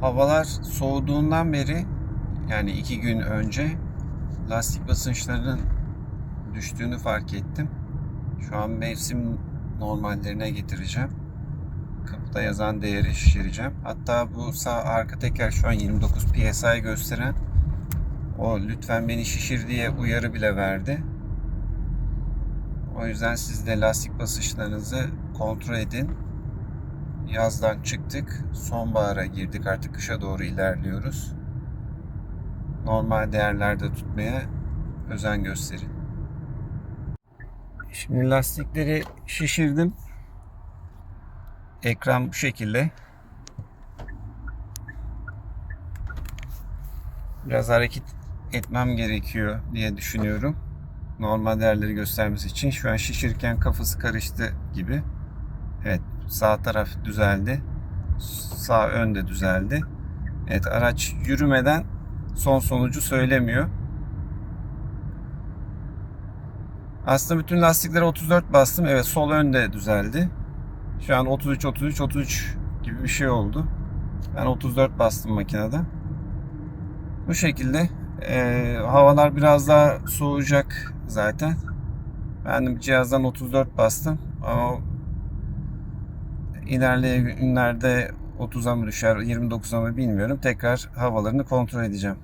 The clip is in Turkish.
Havalar soğuduğundan beri yani iki gün önce lastik basınçlarının düştüğünü fark ettim. Şu an mevsim normallerine getireceğim. Kapıda yazan değeri şişireceğim. Hatta bu sağ arka teker şu an 29 PSI gösteren o lütfen beni şişir diye uyarı bile verdi. O yüzden siz de lastik basınçlarınızı kontrol edin. Yazdan çıktık. Sonbahara girdik. Artık kışa doğru ilerliyoruz. Normal değerlerde tutmaya özen gösterin. Şimdi lastikleri şişirdim. Ekran bu şekilde. Biraz hareket etmem gerekiyor diye düşünüyorum. Normal değerleri göstermesi için. Şu an şişirken kafası karıştı gibi. Evet sağ taraf düzeldi. Sağ ön de düzeldi. Evet araç yürümeden son sonucu söylemiyor. Aslında bütün lastiklere 34 bastım. Evet sol ön de düzeldi. Şu an 33 33 33 gibi bir şey oldu. Ben 34 bastım makinede. Bu şekilde e, havalar biraz daha soğuyacak zaten. Ben cihazdan 34 bastım ama ilerleyen günlerde 30'a mı düşer 29'a mı bilmiyorum. Tekrar havalarını kontrol edeceğim.